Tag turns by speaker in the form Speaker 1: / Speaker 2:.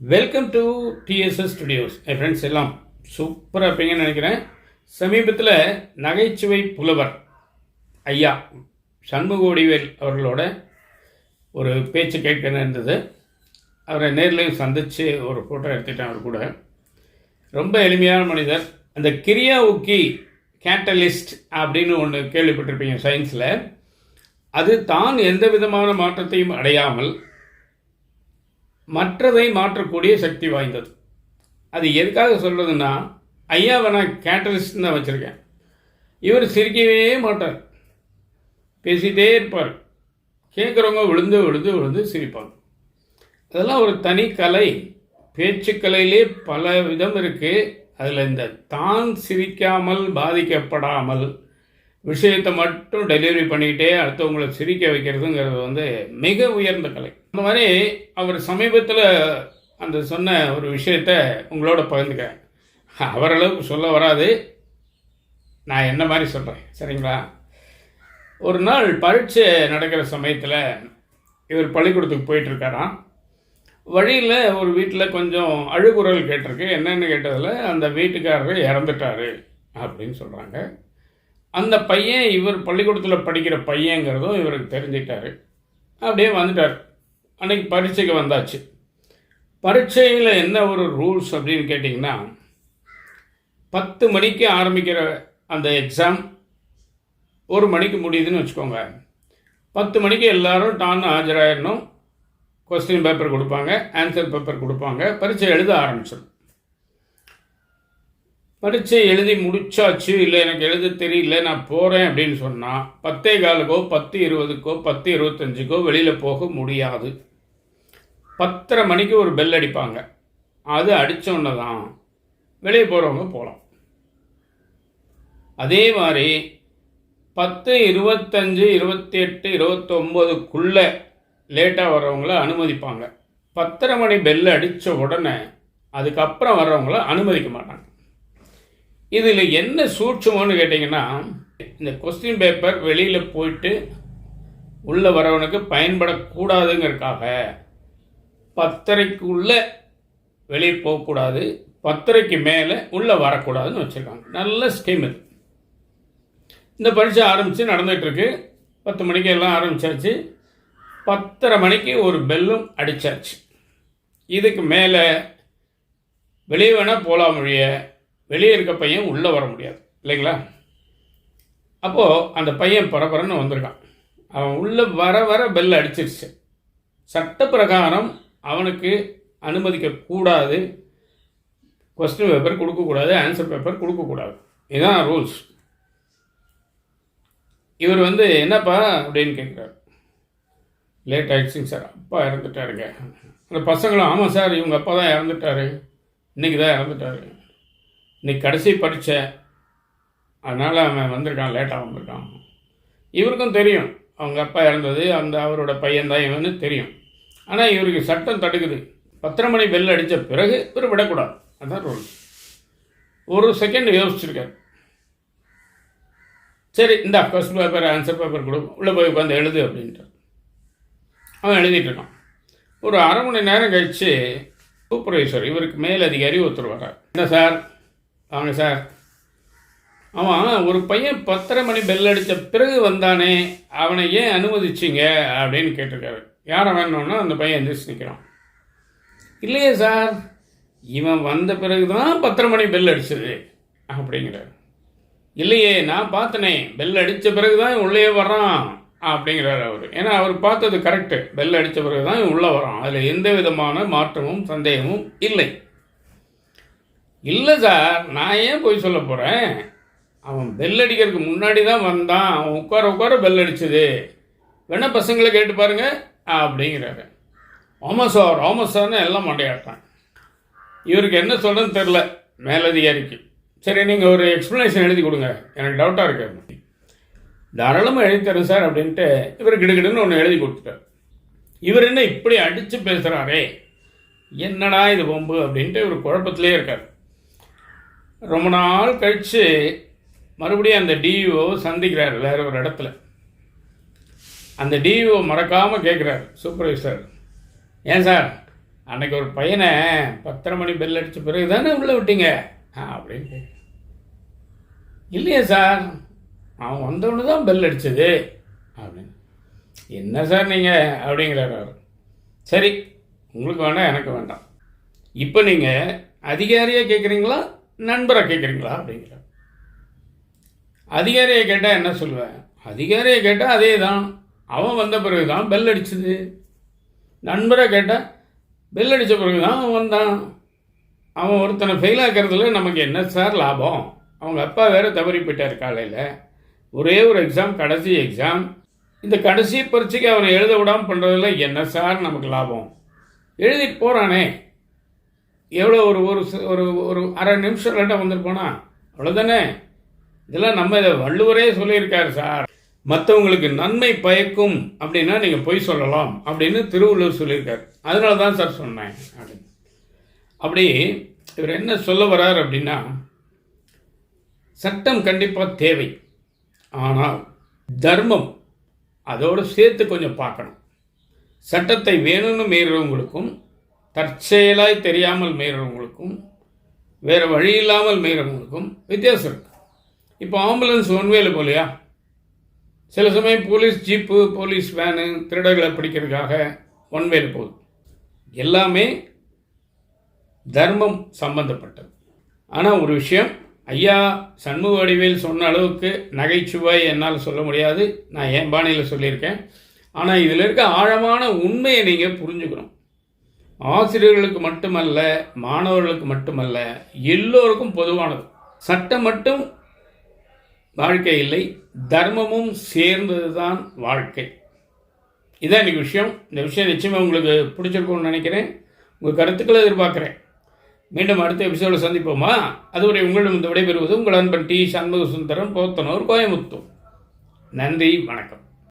Speaker 1: Welcome to TDS studios என் friends எல்லாம் சூப்பராக இருப்பீங்கன்னு நினைக்கிறேன். சமீபத்தில் நகைச்சுவை புலவர் ஐயா சண்முகோடிவேல் அவர்களோட ஒரு பேச்சு கேட்க இருந்தது அவரை நேர்லையும் சந்தித்து ஒரு ஃபோட்டோ எடுத்துட்டேன் அவர் கூட. ரொம்ப எளிமையான மனிதர். அந்த கிரியா உக்கி கேட்டலிஸ்ட் அப்படின்னு ஒன்று கேள்விப்பட்டிருப்பீங்க சயின்ஸில் அது தான் எந்த விதமான மாற்றத்தையும் அடையாமல் மற்றதை மாற்றக்கூடிய சக்தி வாய்ந்தது. அது எதுக்காக சொல்கிறதுன்னா ஐயாவை நான் கேட்டலிஸ்ட் தான் வச்சுருக்கேன். இவர் சிரிக்கவே மாட்டார். பேசிகிட்டே இருப்பார். கேட்குறவங்க விழுந்து விழுந்து விழுந்து சிரிப்பாங்க. அதெல்லாம் ஒரு தனி கலை. பேச்சுக்கலையிலே பல விதம் இருக்குது அதில் இந்த தான் சிரிக்காமல் பாதிக்கப்படாமல் விஷயத்தை மட்டும் டெலிவரி பண்ணிக்கிட்டே அடுத்தவங்களை சிரிக்க வைக்கிறதுங்கிறது வந்து மிக உயர்ந்த கலை. அந்த மாதிரி அவர் சமீபத்தில் அந்த சொன்ன ஒரு விஷயத்த உங்களோட பகிர்ந்துக்கிறேன். அவரளவுக்கு சொல்ல வராது. நான் என்ன மாதிரி சொல்கிறேன் சரிங்களா? ஒரு நாள் பரீட்சை நடக்கிற சமயத்தில் இவர் பள்ளிக்கூடத்துக்கு போயிட்டுருக்காராம் வழியில் ஒரு வீட்டில் கொஞ்சம் அழுகுரல் கேட்டிருக்கு. என்னென்னு கேட்டதில் அந்த வீட்டுக்காரர் இறந்துட்டாரு அப்படின்னு சொல்கிறாங்க அந்த பையன் இவர் பள்ளிக்கூடத்தில் படிக்கிற பையங்கிறதும் இவருக்கு தெரிஞ்சிட்டாரு அப்படியே வந்துட்டார். அன்றைக்கி பரீட்சைக்கு வந்தாச்சு. பரீட்சையில் என்ன ஒரு ரூல்ஸ் அப்படின்னு கேட்டிங்கன்னா பத்து மணிக்கு ஆரம்பிக்கிற அந்த எக்ஸாம் ஒரு மணிக்கு முடியுதுன்னு வச்சுக்கோங்க. பத்து மணிக்கு எல்லோரும் டான்னு ஆஜராயிடணும். கொஸ்டின் பேப்பர் கொடுப்பாங்க ஆன்சர் பேப்பர் கொடுப்பாங்க. பரீட்சை எழுத ஆரம்பிச்சிடும் பரீட்சை எழுதி முடிச்சாச்சு. இல்லை எனக்கு எழுத தெரியல நான் போகிறேன் அப்படின்னு சொன்னால் பத்தே காலுக்கோ பத்து இருபதுக்கோ பத்து இருபத்தஞ்சுக்கோ வெளியில் போக முடியாது. பத்தரை மணிக்கு ஒரு பெல் அடிப்பாங்க. அது அடித்தோன்னே தான் வெளியே போகிறவங்க போகலாம் அதே மாதிரி பத்து இருபத்தஞ்சு இருபத்தி எட்டு இருபத்தொம்போதுக்குள்ளே லேட்டாக வர்றவங்கள அனுமதிப்பாங்க. பத்தரை மணி பெல் அடித்த உடனே அதுக்கப்புறம் வர்றவங்கள அனுமதிக்க மாட்டாங்க. இதில் என்ன சூட்சமோன்னு கேட்டிங்கன்னா இந்த கொஸ்டின் பேப்பர் வெளியில் போயிட்டு உள்ளே வரவனுக்கு பயன்படக்கூடாதுங்கிறதுக்காக பத்தரைக்குள்ளே வெளியே போகக்கூடாது பத்தரைக்கு மேலே உள்ளே வரக்கூடாதுன்னு வச்சுருக்காங்க. நல்ல ஸ்கீம் இது. இந்த பரீட்சை ஆரம்பித்து நடந்துகிட்ருக்கு. பத்து மணிக்கு எல்லாம் ஆரம்பிச்சாச்சு. பத்தரை மணிக்கு ஒரு பெல்லும் அடித்தாச்சு இதுக்கு மேலே வெளியே வேணால் போகலாம் மொழியை வெளியே இருக்க பையன் உள்ளே வர முடியாது. இல்லைங்களா? அப்போது அந்த பையன் பரபரன்னு வந்திருக்கான். அவன் உள்ளே வர வர பெல் அடிச்சிருச்சு. சட்ட பிரகாரம் அவனுக்கு அனுமதிக்கக்கூடாது. கொஸ்டின் பேப்பர் கொடுக்கக்கூடாது ஆன்சர் பேப்பர் கொடுக்கக்கூடாது. இதுதான் ரூல்ஸ் இவர் வந்து என்னப்பா அப்படின்னு கேட்குறாரு. லேட் ஆகிடுச்சிங்க சார் அப்பா இறந்துட்டாருங்க. அந்த பசங்களும் ஆமாம் சார் இவங்க அப்பா தான் இறந்துட்டாரு. இன்றைக்கி தான் இறந்துட்டாரு. இன்னைக்கு கடைசி பரீட்சை அதனால் அவன் வந்திருக்கான் லேட்டாக வந்திருக்கான். இவருக்கும் தெரியும். அவங்க அப்பா இறந்தது அந்த அவரோட பையன் தான் இவனு தெரியும். ஆனால் இவருக்கு சட்டம் தடுக்குது. பத்தரை மணி பெல் அடித்த பிறகு இவர் விடக்கூடாது. அதுதான் ரூல் ஒரு செகண்ட் யோசிச்சிருக்கார். சரி இந்த ஃபஸ்ட் பேப்பர் ஆன்சர் பேப்பர் கொடு. உள்ளே போய் உட்காந்து எழுது அப்படின்ட்டு அவன் எழுதிட்டு இருக்கான். ஒரு அரை மணி நேரம் கழித்து சூப்பர்வைசர் இவருக்கு மேல் அதிகாரி ஒருத்தர் வர்றார். என்ன சார்? வாங்க சார். அவன் ஒரு பையன் பத்தரை மணி பெல் அடித்த பிறகு வந்தானே அவனை ஏன் அனுமதிச்சிங்க? அப்படின்னு கேட்டிருக்காரு. யாரை வேணும்னா அந்த பையன் எந்திரிச்சு நிற்கிறான் இல்லையே சார் இவன் வந்த பிறகு தான் பத்தரை மணி பெல் அடிச்சது அப்படிங்கிறார். இல்லையே நான் பார்த்தனே பெல் அடித்த பிறகு தான் உள்ளே வர்றான் அப்படிங்கிறார் அவர். ஏன்னா அவர் பார்த்தது கரெக்டு பெல் அடித்த பிறகு தான் உள்ளே வரான் அதில் எந்த விதமான மாற்றமும் சந்தேகமும் இல்லை. இல்லை சார் நான் ஏன் போய் சொல்ல போகிறேன் அவன் பெல் அடிக்கிறதுக்கு முன்னாடி தான் வந்தான். அவன் உட்கார உட்கார பெல் அடிச்சது. வேணா பசங்களை கேட்டு பாருங்க. அப்படிங்கிறாரு. ஆமாம் சார் ஆமாம் சார்னு எல்லாம் மண்டையாட்டான். இவருக்கு என்ன சொல்கிறதுன்னு தெரில மேலதிகாரிக்கு. சரி நீங்கள் ஒரு எக்ஸ்ப்ளனேஷன் எழுதி கொடுங்க. எனக்கு டவுட்டாக இருக்கு. தாராளமாக எழுதி தரேன் சார் அப்படின்ட்டு இவர் கிடுகிடுன்னு ஒன்று எழுதி கொடுத்துட்டார். இவர் என்ன இப்படி அடித்து பேசுகிறாரே என்னடா இது பொம்பு அப்படின்ட்டு இவர் குழப்பத்திலே இருக்கார். ரொம்ப நாள் கழித்து மறுபடியும் அந்த டிஇஓ சந்திக்கிறார் வேற ஒரு இடத்துல. அந்த டிஇஓ மறக்காமல் கேட்குறாரு சூப்பர்வைசர் ஏன் சார்? அன்னைக்கு ஒரு பையனை பத்தரை மணி பெல் அடித்த பிறகு தானே உள்ளே விட்டீங்க? ஆ அப்படின்னு கேட்டேன். இல்லையே சார் அவன் வந்தவொடனே தான் பெல் அடித்தது அப்படின்னு. என்ன சார் நீங்கள் அப்படிங்கிறார் அவர். சரி உங்களுக்கு வேண்டாம் எனக்கு வேண்டாம். இப்போ நீங்கள் அதிகாரியாக கேட்குறீங்களா நண்பராக கேட்குறீங்களா அப்படிங்கிறார் அதிகாரியை கேட்டால் என்ன சொல்லுவேன்? அதிகாரியை கேட்டால் அதே தான் அவன் வந்த பிறகு தான் பெல் அடிச்சது. நண்பரை கேட்டால் பெல் அடித்த பிறகு தான் அவன் வந்தான். அவன் ஒருத்தனை ஃபெயில் ஆக்கிறதுல நமக்கு என்ன சார் லாபம்? அவங்க அப்பா வேற தவறி போயிட்டார் காலையில். ஒரே ஒரு எக்ஸாம் கடைசி எக்ஸாம் இந்த கடைசி பரீட்சைக்கு அவனை எழுத விடாமல் பண்ணுறதுல என்ன சார் நமக்கு லாபம்? எழுதிட்டு போகிறானே எவ்வளோ ஒரு ஒரு ஒரு ஒரு அரை நிமிஷம் லேட்டாக வந்திருப்போனா? அவ்வளோதானே இதெல்லாம் நம்ம இதை வள்ளுவரே சொல்லியிருக்காரு சார். மற்றவங்களுக்கு நன்மை பயக்கும் அப்படின்னா நீங்கள் பொய் சொல்லலாம் அப்படின்னு திருவள்ளுவர் சொல்லியிருக்காரு. அதனால தான் சார் சொன்னேன் அப்படின்னு அப்படி இவர் என்ன சொல்ல வர்றார் அப்படின்னா சட்டம் கண்டிப்பாக தேவை. ஆனால் தர்மம் அதோடு சேர்த்து கொஞ்சம் பார்க்கணும். சட்டத்தை வேணும்னு மீறுறவங்களுக்கும் தற்செயலாய் தெரியாமல் மீறவங்களுக்கும் வேறு வழி இல்லாமல் மீறவங்களுக்கும் வித்தியாசம் இருக்கு. இப்போ ஆம்புலன்ஸ் ஒன்வேல போலையா? சில சமயம் போலீஸ் ஜீப்பு போலீஸ் வேனு திருடர்களை பிடிக்கிறதுக்காக ஒன்வேல போகுது. எல்லாமே தர்மம் சம்பந்தப்பட்டது. ஆனால் ஒரு விஷயம் ஐயா சண்முக வடிவேல் சொன்ன அளவுக்கு நகைச்சுவை என்னால் சொல்ல முடியாது. நான் என் பாணியில் சொல்லியிருக்கேன். ஆனால் இதில் இருக்க ஆழமான உண்மையை நீங்கள் புரிஞ்சுக்கணும். ஆசிரியர்களுக்கு மட்டுமல்ல மாணவர்களுக்கு மட்டுமல்ல எல்லோருக்கும் பொதுவானது. சட்டம் மட்டும் வாழ்க்கை இல்லை தர்மமும் சேர்ந்தது தான் வாழ்க்கை. இதான் இன்னைக்கு விஷயம். இந்த விஷயம் நிச்சயமாக உங்களுக்கு பிடிச்சிருக்கும்னு நினைக்கிறேன். உங்கள் கருத்துக்களை எதிர்பார்க்குறேன். மீண்டும் அடுத்த எபிசோட சந்திப்போமா? அதுவரை உங்களிடம் விடைபெறுவது உங்கள் அன்பன் டி. சண்முக சுந்தரம் போத்தனூர் கோயமுத்தூர் நன்றி வணக்கம்.